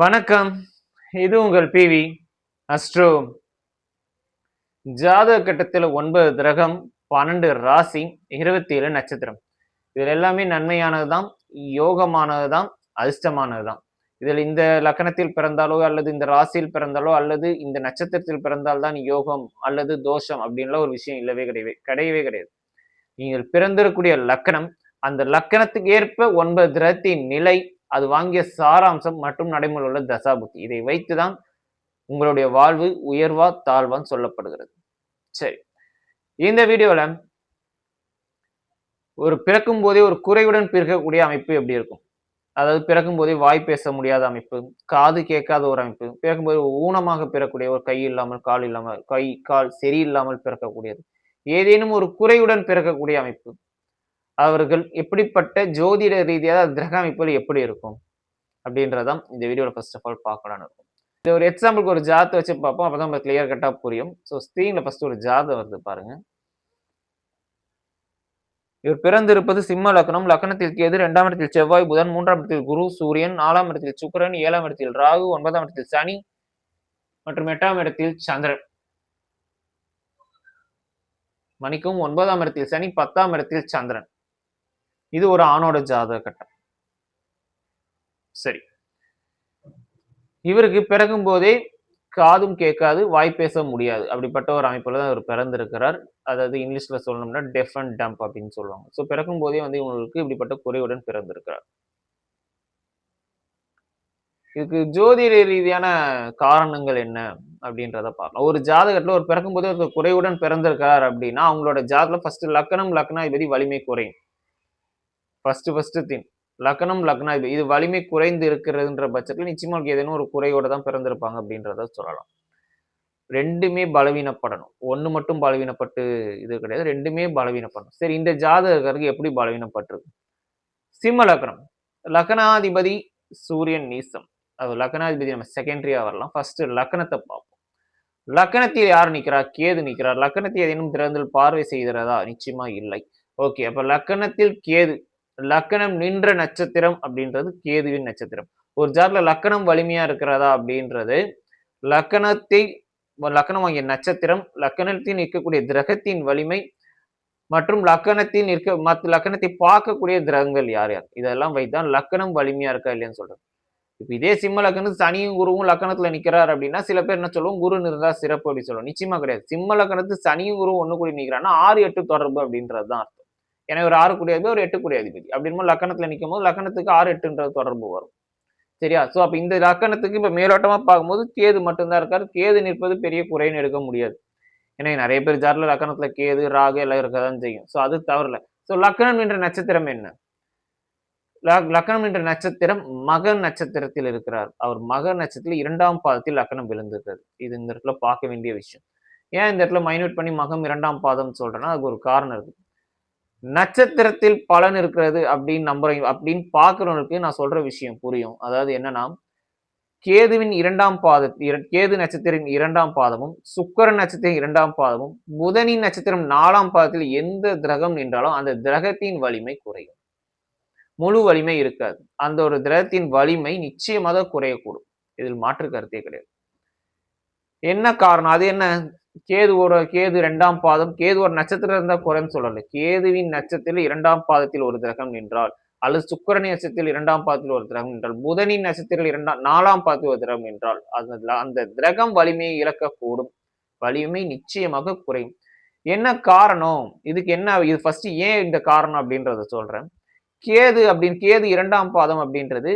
வணக்கம். இது உங்கள் பிவி அஸ்ட்ரோ. ஜாதக கட்டத்தில் ஒன்பது கிரகம் பன்னெண்டு ராசி இருபத்தி ஏழு நட்சத்திரம். இதில் எல்லாமே நன்மையானது தான் யோகமானது தான் அதிர்ஷ்டமானது தான் இதில் இந்த லக்கணத்தில் பிறந்தாலோ அல்லது இந்த ராசியில் பிறந்தாலோ அல்லது இந்த நட்சத்திரத்தில் பிறந்தால்தான் யோகம் அல்லது தோஷம் அப்படின்லாம் ஒரு விஷயம் இல்லவே கிடையவே கிடையவே கிடையாது. நீங்கள் பிறந்திருக்கக்கூடிய லக்கணம் அந்த லக்கணத்துக்கு ஏற்ப ஒன்பது கிரகத்தின் நிலை அது வாங்கிய சாராம்சம் மற்றும் நடைமுறை உள்ள தசாபுத்தி. இதை வைத்துதான் உங்களுடைய வாழ்வு உயர்வா தாழ்வான்னு சொல்லப்படுகிறது. சரி. இந்த வீடியோல ஒரு பிறக்கும் போதே ஒரு குறைவுடன் பிறக்கக்கூடிய அமைப்பு எப்படி இருக்கும்? அதாவது பிறக்கும் போதே வாய் பேச முடியாத அமைப்பு காது கேட்காத ஒரு அமைப்பு பிறக்கும் போது ஊனமாக பிறக்கூடிய ஒரு கை இல்லாமல் கால் இல்லாமல் கை கால் சரியில்லாமல் பிறக்கக்கூடியது. ஏதேனும் ஒரு குறையுடன் பிறக்கக்கூடிய அமைப்பு அவர்கள் எப்படிப்பட்ட ஜோதிட ரீதியாக கிரக அமைப்புகள் எப்படி இருக்கும்? அப்படின்றதான் இந்த வீடியோவில் ஃபர்ஸ்ட் ஆஃப் ஆல் பார்க்கலான்னு இருக்கும். இது ஒரு எக்ஸாம்பிளுக்கு ஒரு ஜாத்தை வச்சு பார்ப்போம் அப்போ தான் நம்ம கிளியர் கட்டாக புரியும். ஸோ ஸ்க்ரீனில் ஃபஸ்ட்டு ஒரு ஜாதை வருது பாருங்க. இவர் பிறந்திருப்பது சிம்ம லக்னம். லக்னத்திற்கு கேது இரண்டாம் இடத்தில் செவ்வாய் புதன் மூன்றாம் இடத்தில் குரு சூரியன் நாலாம் இடத்தில் சுக்கரன் ஏழாம் இடத்தில் ராகு ஒன்பதாம் இடத்தில் சனி மற்றும் எட்டாம் இடத்தில் சந்திரன். மணிக்கும் ஒன்பதாம் இடத்தில் சனி பத்தாம் இடத்தில் சந்திரன். இது ஒரு ஆணோட ஜாதக கட்டம். சரி. இவருக்கு பிறக்கும் போதே காதும் கேட்காது வாய் பேச முடியாது. அப்படிப்பட்ட ஒரு அமைப்பில் தான் அவர் பிறந்திருக்கிறார். அதாவது இங்கிலீஷ்ல சொல்லணும்னா டெஃப் அண்ட் டம்ப் அப்படின்னு சொல்லுவாங்க. ஸோ பிறக்கும் போதே வந்து இவங்களுக்கு இப்படிப்பட்ட குறைவுடன் பிறந்திருக்கிறார். இதுக்கு ஜோதிட ரீதியான காரணங்கள் என்ன அப்படின்றத பார்க்கலாம். ஒரு ஜாதகத்தில் ஒரு பிறக்கும் போதே ஒரு குறைவுடன் பிறந்திருக்கிறார் அப்படின்னா அவங்களோட ஜாதகத்தில் ஃபர்ஸ்ட் லக்கணம் லக்னாதிபதி வலிமை குறையும். ஃபர்ஸ்ட் ஃபர்ஸ்ட் திங் லக்னம் லக்னாதிபதி. இது வலிமை குறைந்து இருக்கிறதுன்ற பட்சத்தில் நிச்சயமா ஏதேனும் ஒரு குறையோட தான் பிறந்திருப்பாங்க அப்படின்றத சொல்லலாம். ரெண்டுமே பலவீனப்படணும். ஒன்று மட்டும் பலவீனப்பட்டு இது கிடையாது. ரெண்டுமே பலவீனப்படணும். சரி இந்த ஜாதகருக்கு எப்படி பலவீனப்பட்டிருக்கு? சிம்ம லக்னம் லக்னாதிபதி சூரியன் நீசம். அது லக்னாதிபதி நம்ம செகண்டரியாக வரலாம். ஃபர்ஸ்ட் லக்னத்தை பார்ப்போம். லக்னத்தில் யார் நிற்கிறா? கேது நிற்கிறார். லக்கணத்தை ஏதேனும் திறந்தில் பார்வை செய்கிறதா? நிச்சயமா இல்லை. ஓகே அப்ப லக்கணத்தில் கேது. லக்கணம் நின்ற நட்சத்திரம் அப்படின்றது கேதுவின் நட்சத்திரம். ஒரு ஜாட்ல லக்கணம் வலிமையா இருக்கிறதா அப்படின்றது லக்கணத்தை லக்கணம் வாங்கிய நட்சத்திரம் லக்கணத்தில் நிற்கக்கூடிய கிரகத்தின் வலிமை மற்றும் லக்கணத்தில் நிற்க மற்ற லக்கணத்தை பார்க்கக்கூடிய கிரகங்கள் யார் யார்? இதெல்லாம் வைத்தான் லக்கணம் வலிமையா இருக்கா இல்லையான்னு சொல்றது இப்போ இதே சிம்ம லக்கணத்து சனியும் குருவும் லக்கணத்துல நிக்கிறார் அப்படின்னா சில பேர் என்ன சொல்லுவோம் குரு இருந்தா சிறப்பு அப்படின்னு சொல்லுவோம் நிச்சயமா கிடையாது. சிம்ம லக்கணத்து சனியும் குருவும் ஒன்று கூடி நிற்கிறான்னா ஆறு எட்டு தொடர்பு அப்படின்றது தான் ஏன்னா ஒரு ஆறு கூடிய ஒரு எட்டு கூடிய அதிபதி. அப்படின்னு லக்கணத்துல நிற்கும் போது லக்கணத்துக்கு ஆறு எட்டுன்றது தொடர்பு வரும். சரியா? ஸோ அப்போ இந்த லக்கணத்துக்கு இப்போ மேலோட்டமாக பார்க்கும்போது கேது மட்டும்தான் இருக்காரு. கேது நிற்பது பெரிய குறைன்னு எடுக்க முடியாது. ஏன்னா நிறைய பேர் ஜார்ல லக்கணத்தில் கேது ராகு எல்லாம் இருக்கதான் செய்யும். ஸோ அது தவறல. ஸோ லக்கணம் என்ற நட்சத்திரம் என்ன? லக்கணம் என்ற நட்சத்திரம் மக நட்சத்திரத்தில் இருக்கிறார். அவர் மக நட்சத்திரத்தில் இரண்டாம் பாதத்தில் லக்கணம் விழுந்திருக்கிறது இது இந்த இடத்துல பார்க்க வேண்டிய விஷயம். ஏன் இந்த இடத்துல மைனூட் பண்ணி மகம் இரண்டாம் பாதம் சொல்றேன்னா அதுக்கு ஒரு காரணம் இருக்கு. நட்சத்திரத்தில் பலன் இருக்கிறது அப்படின்னு நம்புறோம் அப்படின்னு பார்க்குறவங்களுக்கு நான் சொல்ற விஷயம் புரியும். அதாவது என்னன்னா கேதுவின் இரண்டாம் பாத கேது நட்சத்திரம் இரண்டாம் பாதமும் சுக்கர நட்சத்திரம் இரண்டாம் பாதமும் புதனின் நட்சத்திரம் நாலாம் பாதத்தில் எந்த கிரகம் நின்றாலும் அந்த கிரகத்தின் வலிமை குறையும். முழு வலிமை இருக்காது. அந்த ஒரு கிரகத்தின் வலிமை நிச்சயமாக குறையக்கூடும். இதில் மாற்று கருத்தே கிடையாது. என்ன காரணம்? அது என்ன? கேதுவோட கேது இரண்டாம் பாதம் கேது ஒரு நட்சத்திரம் இருந்தால் குறைன்னு சொல்லல. கேதுவின் நட்சத்திரத்தில் இரண்டாம் பாதத்தில் ஒரு கிரகம் நின்றால் அல்லது சுக்கரனி நட்சத்திரத்தில் இரண்டாம் பாதத்தில் ஒரு கிரகம் நின்றால் புதனின் நட்சத்திரத்தில் இரண்டாம் நாலாம் பாதத்தில் ஒரு கிரகம் நின்றால் அந்த அந்த கிரகம் வலிமையை இழக்கக்கூடும். வலிமை நிச்சயமாக குறையும். என்ன காரணம்? இதுக்கு என்ன இது ஃபர்ஸ்ட் ஏன் இந்த காரணம் அப்படின்றத சொல்றேன். கேது அப்படின்னு கேது இரண்டாம் பாதம் அப்படின்றது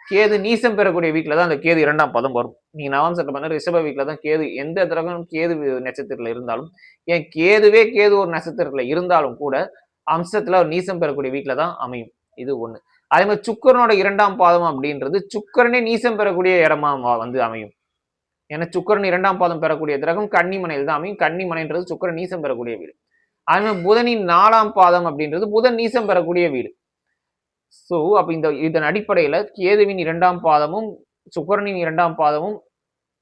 கேது நீசம் பெறக்கூடிய வீட்டில் தான் அந்த கேது இரண்டாம் பாதம் வரும். நீங்க நவம் சட்டம் பண்ண ரிஷப வீட்டில் தான் கேது எந்த கிரகம் கேது நட்சத்திரத்துல இருந்தாலும் ஏன் கேதுவே கேது ஒரு நட்சத்திரத்துல இருந்தாலும் கூட அம்சத்துல ஒரு நீசம் பெறக்கூடிய வீட்டில் தான் அமையும். இது ஒண்ணு. அதே மாதிரி சுக்கரனோட இரண்டாம் பாதம் அப்படின்றது சுக்கரனே நீசம் பெறக்கூடிய இடமா வந்து அமையும். ஏன்னா சுக்கரன் இரண்டாம் பாதம் பெறக்கூடிய கிரகம் கன்னிமனையில் தான் அமையும். கன்னிமனைன்றது சுக்கரன் நீசம் பெறக்கூடிய வீடு. அதே மாதிரி புதனின் நாலாம் பாதம் அப்படின்றது புதன் நீசம் பெறக்கூடிய வீடு. ஸோ அப்போ இந்த இதன் அடிப்படையில் கேதுவின் இரண்டாம் பாதமும் சுக்கரனின் இரண்டாம் பாதமும்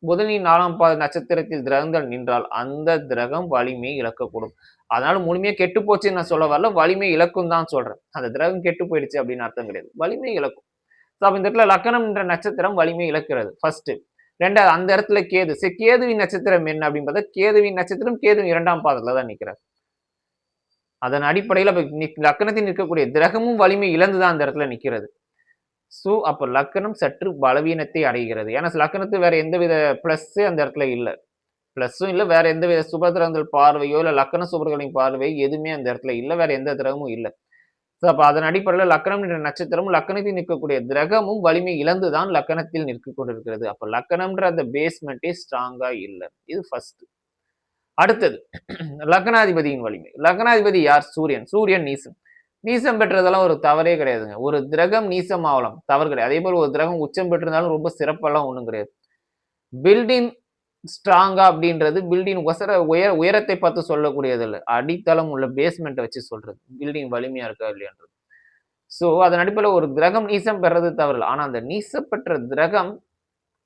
புதனின் நாலாம் பாத நட்சத்திரத்தில் கிரகங்கள் நின்றால் அந்த கிரகம் வலிமை இழக்கக்கூடும். அதனால முழுமையா கெட்டு போச்சுன்னு நான் சொல்ல வரல வலிமை இழக்கும் தான் சொல்றேன். அந்த கிரகம் கெட்டு போயிடுச்சு அப்படின்னு அர்த்தம் கிடையாது. வலிமை இழக்கும். ஸோ அப்போ இந்த இடத்துல லக்கணம் என்ற நட்சத்திரம் வலிமை இழக்கிறது. ஃபர்ஸ்ட் ரெண்டாவது அந்த இடத்துல கேது. சரி கேதுவின் நட்சத்திரம் என்ன அப்படின்னு பார்த்தா கேதுவின் நட்சத்திரம் கேதுவின் இரண்டாம் பாதத்தில் தான் நிற்கிறார் அதன் அடிப்படையில் அப்போ லக்கணத்தில் நிற்கக்கூடிய கிரகமும் வலிமை இழந்து தான் அந்த இடத்துல நிற்கிறது ஸோ அப்போ லக்கணம் சற்று பலவீனத்தை அடைகிறது. ஏன்னா லக்கணத்து வேற எந்தவித பிளஸ் அந்த இடத்துல இல்ல. ப்ளஸ்ஸும் இல்ல வேற எந்த வித சுபகிரகங்கள் பார்வையோ இல்லை லக்கண சுபர்களின் பார்வை எதுவுமே அந்த இடத்துல இல்ல. வேற எந்த கிரகமும் இல்ல. ஸோ அப்போ அதன் அடிப்படையில் லக்கணம் என்ற நட்சத்திரமும் லக்கணத்தில் நிற்கக்கூடிய கிரகமும் வலிமை இழந்து தான் லக்கணத்தில் நிற்க கொண்டிருக்கிறது. அப்போ லக்கணம்ன்ற அந்த பேஸ்மெண்ட்டே ஸ்ட்ராங்கா இல்லை. இது ஃபர்ஸ்ட் அடுத்தது லக்னாதிபதியின் வலிமை. லக்னாதிபதி யார்? சூரியன். சூரியன் நீசன். நீசம் பெற்றதெல்லாம் ஒரு தவறே கிடையாதுங்க. ஒரு திரகம் நீசம் ஆகலாம் தவறு கிடையாது. அதே போல ஒரு திரகம் உச்சம் பெற்றிருந்தாலும் ரொம்ப சிறப்பெல்லாம் ஒன்றும் கிடையாது. பில்டிங் ஸ்ட்ராங்கா அப்படின்றது பில்டிங் ஒசர உயர உயரத்தை பார்த்து சொல்லக்கூடியது இல்லை. அடித்தளம் உள்ள பேஸ்மெண்ட்டை வச்சு சொல்றது. பில்டிங் வலிமையா இருக்கா இல்லையான்றது. ஸோ அதன் அடிப்படையில் ஒரு கிரகம் நீசம் பெறது தவறு இல்லை. ஆனா அந்த நீசம் பெற்ற கிரகம்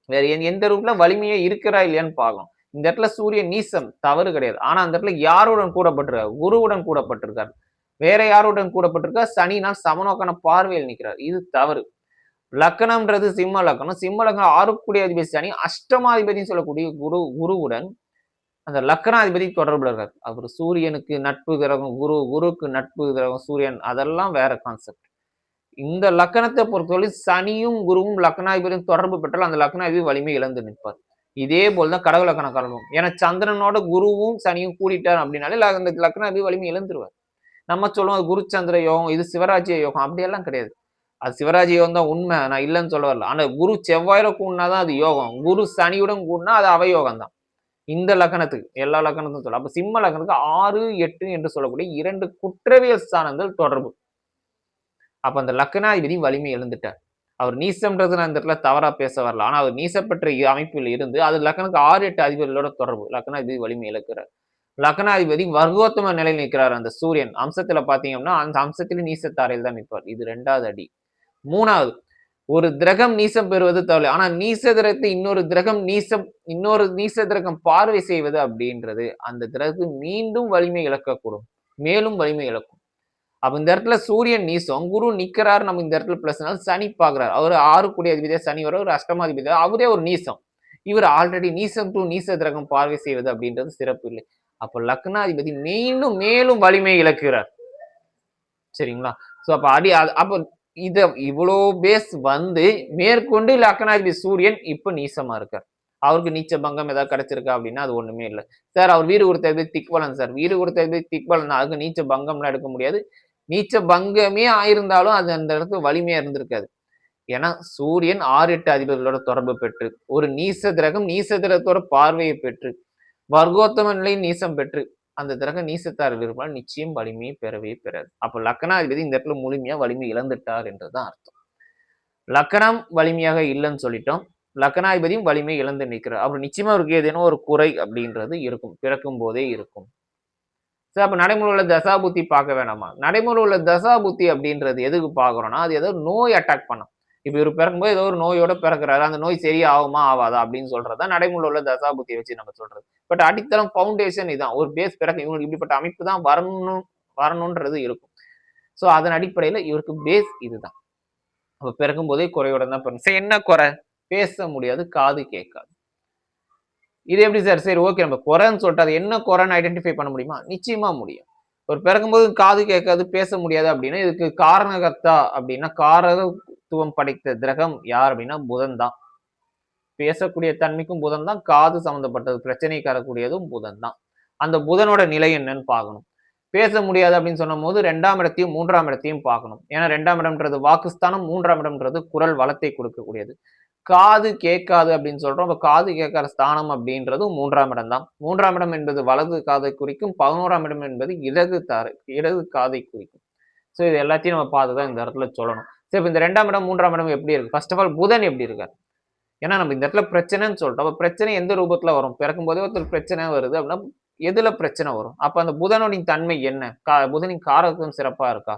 வேற எந்த- எந்த வலிமையே இருக்கிறா இல்லையான்னு பார்க்கணும். இந்த இடத்துல சூரியன் நீசம் தவறு கிடையாது. ஆனா அந்த இடத்துல யாருடன் கூடப்பட்டிருக்கார்? குருவுடன் கூடப்பட்டிருக்கார். வேற யாருடன் கூடப்பட்டிருக்கா? சனினா சமநோக்கான பார்வையில் நிற்கிறார். இது தவறு. லக்கணம்ன்றது சிம்ம லக்கணம். சிம்ம லக்கணம் ஆறுக்குடிய அதிபதி சனி அஷ்டமாதிபதினு சொல்லக்கூடிய குரு குருவுடன் அந்த லக்கணாதிபதி தொடர்புல இருக்கார். அவர் சூரியனுக்கு நட்பு கிரகம் குரு குருக்கு நட்பு கிரகம் சூரியன் அதெல்லாம் வேற கான்செப்ட் இந்த லக்கணத்தை பொறுத்தவரை சனியும் குருவும் லக்னாதிபதியும் தொடர்பு பெற்றால் அந்த லக்னாதிபதி வலிமை இழந்து நிற்பார். இதே போல் தான் கடவுள் லக்கணக்காரனும் ஏன்னா சந்திரனோட குருவும் சனியும் கூடிட்டார் அப்படின்னாலே அந்த லக்னாதிபதி வலிமை இழந்துருவார். நம்ம சொல்லுவோம் அது குரு சந்திர யோகம் இது சிவராஜ்ய யோகம் அப்படியெல்லாம் கிடையாது. அது சிவராஜ் யோகம் தான் உண்மை நான் இல்லைன்னு சொல்ல வரல. ஆனா குரு செவ்வாயில கூடினாதான் அது யோகம். குரு சனியுடன் கூடினா அது அவயோகம் தான். இந்த லக்கணத்துக்கு எல்லா லக்கணத்துக்கும் சொல்ல. அப்ப சிம்ம லக்கணத்துக்கு ஆறு எட்டு என்று சொல்லக்கூடிய இரண்டு குற்றவியல் ஸ்தானங்கள் தொடர்பு. அப்ப அந்த லக்கணாதிபதி வலிமை எழுந்துட்டார். அவர் நீசம்ன்றது நான் இந்த இடத்துல தவறா பேச வரல. ஆனா அவர் நீசப்பெற்ற அமைப்பில் இருந்து அது லக்கணத்துக்கு ஆறு எட்டு அதிபதிகளோட தொடர்பு. லக்கணாதிபதி வலிமை இழக்கிறார். லக்னாதிபதி வர்க்கோத்தம நிலையில் நிற்கிறார் அந்த சூரியன். அம்சத்துல பாத்தீங்கன்னா அந்த அம்சத்திலே நீசத்தாரையில் தான் நிற்பார். இது ரெண்டாவது அடி. மூணாவது ஒரு திரகம் நீசம் பெறுவது தவறு. ஆனா நீச திரகத்தை இன்னொரு திரகம் நீசம் இன்னொரு நீச திரகம் பார்வை செய்வது அப்படின்றது அந்த கிரகத்துக்கு மீண்டும் வலிமை இழக்கக்கூடும். மேலும் வலிமை இழக்கும். அப்ப இந்த இடத்துல சூரியன் நீசம் குரு நிக்கிறார் நம்ம இந்த இடத்துல பிளஸ்னால சனி பாக்குறாரு அவர் ஆறு கூடிய அதிபதியா சனி வர ஒரு அஷ்டமாதிபதியா அவரே ஒரு நீசம். இவர் ஆல்ரெடி நீசம் டு நீச திரகம் பார்வை செய்வது அப்படின்றது சிறப்பு இல்லை. அப்ப லக்னாதிபதி மீண்டும் மேலும் வலிமை இழக்கிறார். சரிங்களா? சோ அப்ப அடி அப்போ அப்ப இத இவ்வளோ பேஸ் வந்து மேற்கொண்டு லக்னாதிபதி சூரியன் இப்ப நீசமா இருக்கார். அவருக்கு நீச்ச பங்கம் ஏதாவது கிடைச்சிருக்கா அப்படின்னா அது ஒண்ணுமே இல்லை. சார் அவர் வீடு கொடுத்தது திக்பலன் சார் வீடு கொடுத்தது திக்பலன். அதுக்கு நீச்ச பங்கம்லாம் எடுக்க முடியாது. நீச்ச பங்கமே ஆயிருந்தாலும் அது அந்த இடத்துக்கு வலிமையா இருந்திருக்காது. ஏன்னா சூரியன் ஆறு எட்டு அதிபர்களோட தொடர்பு பெற்று ஒரு நீச கிரகம் நீச கிரகத்தோட பார்வையை பெற்று வர்க்கோத்தம நிலையில் நீசம் பெற்று அந்த திரக நீசத்தாரில் இருப்பால் நிச்சயம் வலிமையை பெறவே பெறாது. அப்போ லக்கணாதிபதி இந்த இடத்துல முழுமையா வலிமை இழந்துட்டார் என்றுதான் அர்த்தம். லக்கணம் வலிமையாக இல்லைன்னு சொல்லிட்டோம். லக்கணாதிபதியும் வலிமை இழந்து நிற்கிறார். அப்புறம் நிச்சயமா அவருக்கு ஏதேனும் ஒரு குறை அப்படின்றது இருக்கும். பிறக்கும் போதே இருக்கும். சரி அப்போ நடைமுறை உள்ள தசாபுத்தி பார்க்க வேணாமா? நடைமுறை உள்ள தசாபுத்தி அப்படின்றது எதுக்கு பார்க்கறோம்னா அது ஏதோ நோய் அட்டாக் பண்ணும். இப்போ இவர் பிறக்கும்போது ஏதோ ஒரு நோயோட பிறக்கிறாரு. அந்த நோய் சரியாகுமா ஆகாதா அப்படின்னு சொல்றதா நடைமுறை உள்ள தசாபுத்தியை வச்சு நம்ம சொல்றது. பட் அடித்தளம் ஃபவுண்டேஷன் இதுதான் ஒரு பேஸ் பிறக்க இவங்களுக்கு இப்படிப்பட்ட அமைப்பு தான் வரணும் வரணுன்றது இருக்கும். ஸோ அதன் அடிப்படையில இவருக்கு பேஸ் இதுதான். அப்போ பிறக்கும் போதே குறையோட தான் பிறகு சரி என்ன குறை? பேச முடியாது காது கேட்காது. இது எப்படி சார் சரி ஓகே நம்ம குறைன்னு சொல்லிட்டு அது என்ன குறைன்னு ஐடென்டிஃபை பண்ண முடியுமா? நிச்சயமா முடியும். ஒரு பிறக்கும்போது காது கேட்காது பேச முடியாது அப்படின்னா இதுக்கு காரணகர்த்தா அப்படின்னா காரகத்துவம் படைத்த கிரகம் யார் அப்படின்னா புதன் தான். பேசக்கூடிய தன்மைக்கும் புதன் தான் காது சம்பந்தப்பட்டது பிரச்சனை தரக்கூடியதும் புதன் தான். அந்த புதனோட நிலை என்னன்னு பார்க்கணும். பேச முடியாது அப்படின்னு சொன்னும் போது ரெண்டாம் இடத்தையும் மூன்றாம் இடத்தையும் பார்க்கணும். ஏன்னா ரெண்டாம் இடம்ன்றது வாக்குஸ்தானம் மூன்றாம் இடம்ன்றது குரல் வளத்தை கொடுக்கக்கூடியது. காது கேட்காது அப்படின்னு சொல்றோம். அப்ப காது கேட்காத ஸ்தானம் அப்படின்றது மூன்றாம் இடம் தான். மூன்றாம் இடம் என்பது வலது காதை குறிக்கும் பதினோராம் இடம் என்பது இடது தாறு இடது காதை குறிக்கும். ஸோ இது எல்லாத்தையும் நம்ம பார்த்து தான் இந்த இடத்துல சொல்லணும். சரி இப்போ இந்த ரெண்டாம் இடம் மூன்றாம் இடம் எப்படி இருக்கு? ஃபர்ஸ்ட் ஆஃப் ஆல் புதன் எப்படி இருக்காரு? ஏன்னா நம்ம இந்த இடத்துல பிரச்சனைன்னு சொல்லிட்டோம் அப்போ பிரச்சனை எந்த ரூபத்தில் வரும்? பிறக்கும் போதே ஒருத்தர் பிரச்சனை வருது அப்படின்னா எதுல பிரச்சனை வரும்? அப்போ அந்த புதனுடைய தன்மை என்ன? கா புதனின் காரகம் சிறப்பாக இருக்கா?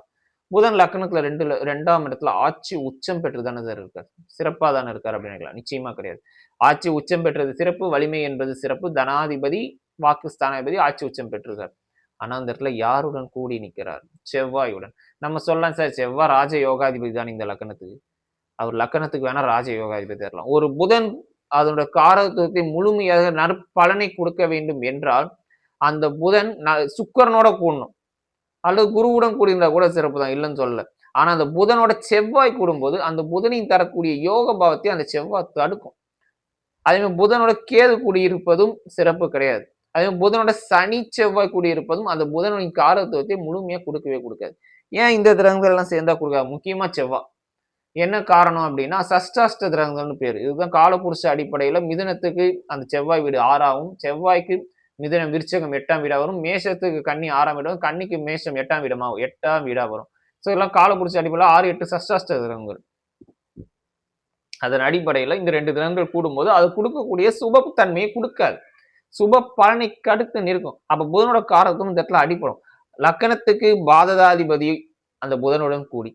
புதன் லக்னத்துல ரெண்டு ரெண்டாம் இடத்துல ஆட்சி உச்சம் பெற்று தானே சார் இருக்கார். சிறப்பா தானே இருக்கார் அப்படின்னு நிச்சயமா கிடையாது. ஆட்சி உச்சம் பெற்றது சிறப்பு வலிமை என்பது சிறப்பு. தனாதிபதி வாக்குஸ்தானாதிபதி ஆட்சி உச்சம் பெற்றிருக்கார். ஆனா அந்த இடத்துல யாருடன் கூடி நிற்கிறார் செவ்வாயுடன். நம்ம சொல்லலாம் சார் செவ்வாய் ராஜ யோகாதிபதி தான் இந்த லக்னத்துக்கு. அவர் லக்கணத்துக்கு வேணா ராஜயோகாதிபதி தரலாம் ஒரு புதன் அதனோட காரத்துவத்தை முழுமையாக நற்பலனை கொடுக்க வேண்டும் என்றால் அந்த புதன் சுக்கரனோட கூடணும். அல்லது குருவுடன் கூடியிருந்தா கூட சிறப்பு தான் இல்லைன்னு சொல்லல. ஆனா அந்த புதனோட செவ்வாய் கூடும்போது அந்த புதனின் தரக்கூடிய யோக பாவத்தை அந்த செவ்வாய் தடுக்கும். அதே மாதிரி புதனோட கேது கூடியிருப்பதும் சிறப்பு கிடையாது. அதே மாதிரி புதனோட சனி செவ்வாய் கூடியிருப்பதும் அந்த புதனின் காரத்துவத்தை முழுமையா கொடுக்கவே கொடுக்காது. ஏன் இந்த திரகங்கள் எல்லாம் சேர்ந்தா கொடுக்காது? முக்கியமா செவ்வாய் என்ன காரணம் அப்படின்னா சஷ்டாஷ்ட கிரகங்கள்னு பேர். இதுதான் காலப்புருஷ அடிப்படையில மிதனத்துக்கு அந்த செவ்வாய் வீடு ஆறாகும். செவ்வாய்க்கு மிதுனம் விருச்சகம் எட்டாம் வீடா வரும். மேஷத்துக்கு கண்ணி ஆறாம் வீடாகும் கண்ணிக்கு மேஷம் எட்டாம் வீடமாகும் எட்டாம் வீடா வரும். ஸோ இதெல்லாம் காலப்புருஷ அடிப்படையில் ஆறு எட்டு சஷ்டாஷ்ட கிரகங்கள். அதன் அடிப்படையில் இந்த ரெண்டு கிரகங்கள் கூடும்போது அது கொடுக்கக்கூடிய சுபத்தன்மையை கொடுக்காது. சுப பலனை கடுத்து நிற்கும். அப்போ புதனோட காரத்தும் இந்த இடத்துல அடிப்படும். லக்கணத்துக்கு பாததாதிபதி அந்த புதனுடன் கூடி.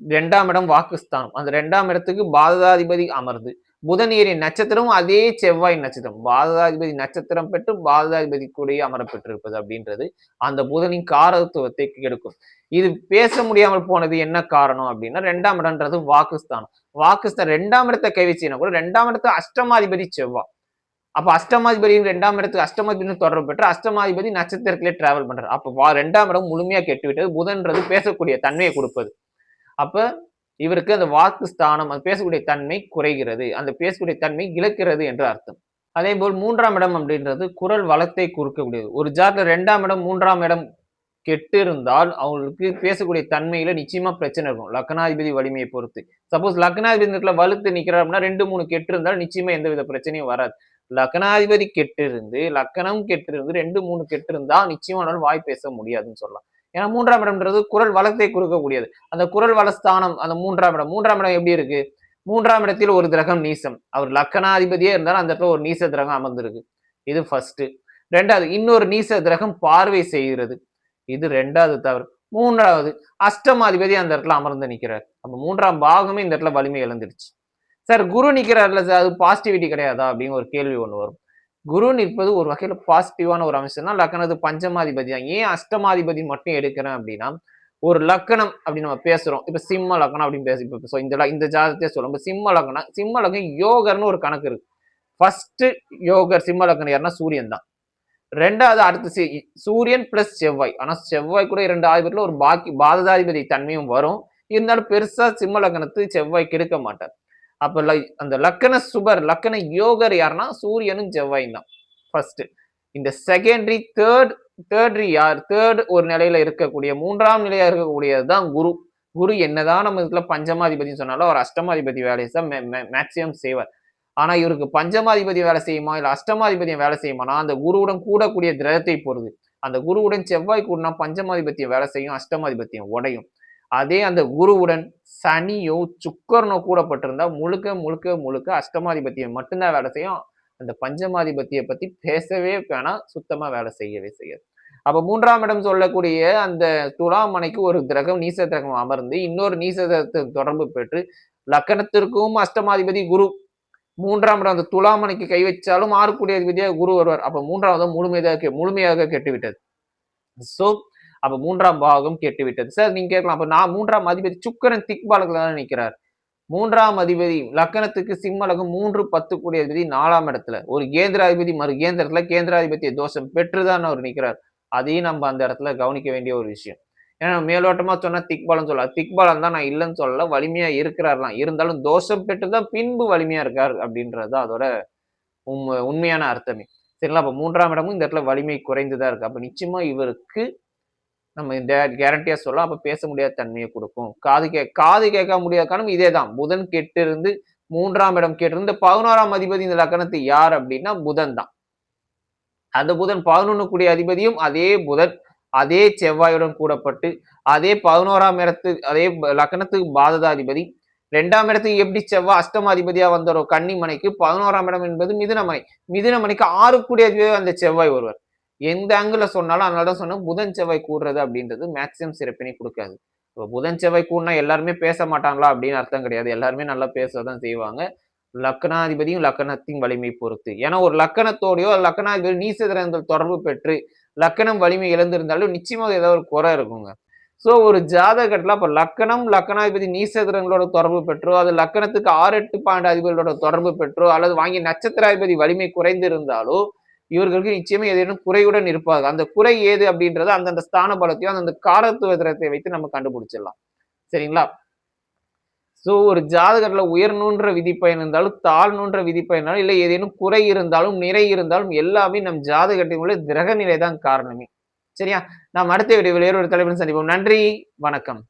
ரெண்டாம் இடம் வாக்குஸ்தானம். அந்த ரெண்டாம் இடத்துக்கு பாததாதிபதி அமர்ந்து. புதன் ஏறிய நட்சத்திரம் அதே செவ்வாய் நட்சத்திரம். பாரதாதிபதி நட்சத்திரம் பெற்று பாரதாதிபதி கூடிய அமர பெற்றிருப்பது அப்படின்றது அந்த புதனின் காரத்துவத்தை கெடுக்கும் இது பேச முடியாமல் போனது என்ன காரணம் அப்படின்னா ரெண்டாம் இடம்ன்றது வாக்குஸ்தானம். வாக்குஸ்தான் ரெண்டாம் இடத்தை கை கூட ரெண்டாம் இடத்து அஷ்டமாதிபதி செவ்வாய். அப்ப அஷ்டமாதிபதி ரெண்டாம் இடத்துக்கு அஷ்டமாதிபதி தொடர்பு பெற்று அஷ்டமாதிபதி நட்சத்திரத்திலே டிராவல் பண்றாரு. அப்ப ரெண்டாம் இடம் முழுமையா கெட்டுவிட்டது. புதன்றது பேசக்கூடிய தன்மையை கொடுப்பது. அப்ப இவருக்கு அந்த வாக்கு ஸ்தானம் அது பேசக்கூடிய தன்மை குறைகிறது. அந்த பேசக்கூடிய தன்மை இழக்கிறது என்று அர்த்தம். அதே போல் மூன்றாம் இடம் அப்படின்றது குரல் வளத்தை கொடுக்கக்கூடியது ஒரு ஜாட்ல ரெண்டாம் இடம் மூன்றாம் இடம் கெட்டு இருந்தால் அவங்களுக்கு பேசக்கூடிய தன்மையில நிச்சயமா பிரச்சனை இருக்கும். லக்னாதிபதி வலிமையை பொறுத்து. சப்போஸ் லக்னாதிபதி வலுத்து நிக்கிறார் அப்படின்னா ரெண்டு மூணு கெட்டு இருந்தால் நிச்சயமா எந்த வித பிரச்சனையும் வராது. லக்னாதிபதி கெட்டு இருந்து லக்கணம் கெட்டு இருந்து ரெண்டு மூணு கெட்டு இருந்தா நிச்சயமானாலும் வாய் பேச முடியாதுன்னு சொல்லலாம். ஏன்னா மூன்றாம் இடம்ன்றது குரல் வளத்தை கொடுக்கக்கூடியது. அந்த குரல் வளஸ்தானம் அந்த மூன்றாம் இடம் மூன்றாம் இடம் எப்படி இருக்கு? மூன்றாம் இடத்தில் ஒரு கிரகம் நீசம். அவர் லக்கணாதிபதியே இருந்தாலும் அந்த இடத்துல ஒரு நீச கிரகம் அமர்ந்திருக்கு. இது ஃபர்ஸ்ட் ரெண்டாவது இன்னொரு நீச கிரகம் பார்வை செய்கிறது. இது ரெண்டாவது தவறு. மூன்றாவது அஷ்டமாதிபதி அந்த இடத்துல அமர்ந்து நிற்கிறார் அப்போ மூன்றாம் பாகமே இந்த இடத்துல வலிமை இழந்துடுச்சு. சார் குரு நிற்கிறார்ல சார் அது பாசிட்டிவிட்டி கிடையாதா? அப்படின்னு ஒரு கேள்வி ஒன்று வரும். குரு நிற்பது ஒரு வகையில் பாசிட்டிவான ஒரு அம்சம் தான் லக்கணத்து பஞ்சமாதிபதி தான் ஏன் அஷ்டமாதிபதி மட்டும் எடுக்கிறேன் அப்படின்னா ஒரு லக்கணம் அப்படின்னு நம்ம பேசுறோம். இப்போ சிம்ம லக்கணம் அப்படின்னு பேசி இப்போ இந்த இந்த ஜாதகத்தையே சொல்லுவோம் இப்போ சிம்ம லக்கணம் சிம்ம லக்கணம் யோகர்னு ஒரு கணக்கு இருக்கு. ஃபர்ஸ்ட் யோகர் சிம்ம லக்கணம் யாருன்னா சூரியன் தான். ரெண்டாவது அடுத்து சூரியன் பிளஸ் செவ்வாய். ஆனால் செவ்வாய் கூட இரண்டு ஆதிபதியில ஒரு பாக்கி பாததாதிபதி தன்மையும் வரும். இருந்தாலும் பெருசா சிம்ம லக்கணத்து செவ்வாய் கெடுக்க மாட்டார். அப்ப அந்த லக்கண சுபர் லக்கண யோகர் யாருன்னா சூரியனும் செவ்வாயும் தான். ஃபர்ஸ்ட் இந்த செகண்டரி தேர்ட் தேர்ட்ரி யார்? தேர்ட் ஒரு நிலையில இருக்கக்கூடிய மூன்றாம் நிலையா இருக்கக்கூடியது தான் குரு. குரு என்னதான் நம்ம இதுல பஞ்சமாதிபதி சொன்னாலும் அவர் அஷ்டமாதிபதி வேலையை தான் மேக்சிமம் செய்வார். ஆனா இவருக்கு பஞ்சமாதிபதி வேலை செய்யுமா இல்ல அஷ்டமாதிபதியம் வேலை செய்யுமானா அந்த குருவுடன் கூடக்கூடிய கிரகத்தை பொறுது அந்த குருவுடன் செவ்வாய் கூடனா பஞ்சமாதிபத்தியம் வேலை செய்யும் அஷ்டமாதிபத்தியம் உடையும். அதே அந்த குருவுடன் சனியோ சுக்கரனோ கூடப்பட்டிருந்தா முழுக்க முழுக்க முழுக்க அஷ்டமாதிபத்தியம் மட்டும்தான் வேலை செய்யும். அந்த பஞ்சமாதிபத்தியை பத்தி பேசவே வேணாம். சுத்தமா வேலை செய்யவே செய்யாது. அப்ப மூன்றாம் இடம் சொல்லக்கூடிய அந்த துலாமனைக்கு ஒரு கிரகம் நீச கிரகம் அமர்ந்து இன்னொரு நீச தொடர்பு பெற்று லக்கணத்திற்கும் அஷ்டமாதிபதி குரு. மூன்றாம் இடம் அந்த துலாமணிக்கு கை வச்சாலும் ஆறுக்கூடிய அதிபதியாக குரு வருவார். அப்ப மூன்றாவது முழுமையாக முழுமையாக கெட்டுவிட்டது. சோ அப்ப மூன்றாம் பாகம் கெட்டுவிட்டது. சார் நீங்க கேட்கலாம். அப்ப நான் மூன்றாம் அதிபதி சுக்கரன் திக்பாலத்துல தான் நிற்கிறார். மூன்றாம் அதிபதி லக்கணத்துக்கு சிம்மலகம் மூன்று பத்து கூடிய அதிபதி நாலாம் இடத்துல. ஒரு கேந்திராதிபதி மறு கேந்திரத்துல கேந்திராதிபத்திய தோஷம் பெற்றுதான் அவர் நிற்கிறார். அதையும் நம்ம அந்த இடத்துல கவனிக்க வேண்டிய ஒரு விஷயம். ஏன்னா மேலோட்டமா சொன்னா திக்பாலம் சொல்லலாம். திக்பாலம் தான் நான் இல்லைன்னு சொல்லல. வலிமையா இருக்கிறார்லாம். இருந்தாலும் தோஷம் பெற்றுதான் பின்பு வலிமையா இருக்கார் அப்படின்றது அதோட உண்மையான அர்த்தமே. சரிங்களா? அப்ப மூன்றாம் இடமும் இந்த இடத்துல வலிமை குறைந்துதான் இருக்கு. அப்ப நிச்சயமா இவருக்கு நம்ம இந்த கேரண்டியா சொல்ல அப்போ பேச முடியாத தன்மையை கொடுக்கும். காது கே காது கேட்க முடியாத காரணம் இதே தான் புதன் கெட்டிருந்து மூன்றாம் இடம் கேட்டிருந்து பதினோராம் அதிபதி இந்த லக்கணத்து யார் அப்படின்னா புதன் தான். அந்த புதன் பதினொன்னு கூடிய அதிபதியும் அதே புதன் அதே செவ்வாயுடன் கூடப்பட்டு அதே பதினோராம் இடத்து அதே லக்கணத்துக்கு பாததாதிபதி. ரெண்டாம் இடத்துக்கு எப்படி செவ்வாய் அஷ்டமாதிபதியா வந்தாரோ? கன்னிமனைக்கு பதினோராம் இடம் என்பது மிதுனமனை. மிதுனமனைக்கு ஆறு கூடிய அந்த செவ்வாய் ஒருவர். எந்த ஆங்கிள் சொன்னாலும் அதனால தான் சொன்னோம் புதன் செவ்வாய் கூடுறது அப்படின்றது மேக்சிமம் சிறப்பினை கொடுக்காது. இப்போ புதன் செவ்வாய் கூடனா எல்லாருமே பேச மாட்டாங்களா அப்படின்னு அர்த்தம் கிடையாது. எல்லாருமே நல்லா பேசதான் செய்வாங்க. லக்கணாதிபதியும் லக்கணத்தின் வலிமை பொறுத்து. ஏன்னா ஒரு லக்கணத்தோடையோ லக்கணாதிபதி நீசதிரங்கள் தொடர்பு பெற்று லக்கணம் வலிமை இழந்திருந்தாலும் நிச்சயமாக ஏதாவது ஒரு குறை இருக்குங்க. ஸோ ஒரு ஜாதகத்தில் இப்போ லக்கணம் லக்கணாதிபதி நீசதிரங்களோட தொடர்பு பெற்றோ அது லக்கணத்துக்கு ஆறு எட்டு பாண்டு அதிபதிகளோட தொடர்பு பெற்றோ அல்லது வாங்கி நட்சத்திராதிபதி வலிமை குறைந்து இவர்களுக்கு நிச்சயமே ஏதேனும் குறையுடன் இருப்பாங்க அந்த குறை ஏது அப்படின்றத அந்தந்த ஸ்தான பலத்தையும் அந்தந்த காரத்துவத்தை வைத்து நம்ம கண்டுபிடிச்சிடலாம். சரிங்களா? சோ ஒரு ஜாதகத்துல உயர்நூன்ற விதிப்பயன் இருந்தாலும் தாழ்நூன்ற விதிப்பயன் இருந்தாலும் இல்லை ஏதேனும் குறை இருந்தாலும் நிறை இருந்தாலும் எல்லாமே நம் ஜாதகத்தின் உள்ள கிரக நிலை தான் காரணமே. சரியா? நாம் அடுத்த வீடியோவில் வேறு ஒரு தலைவன் சந்திப்போம். நன்றி வணக்கம்.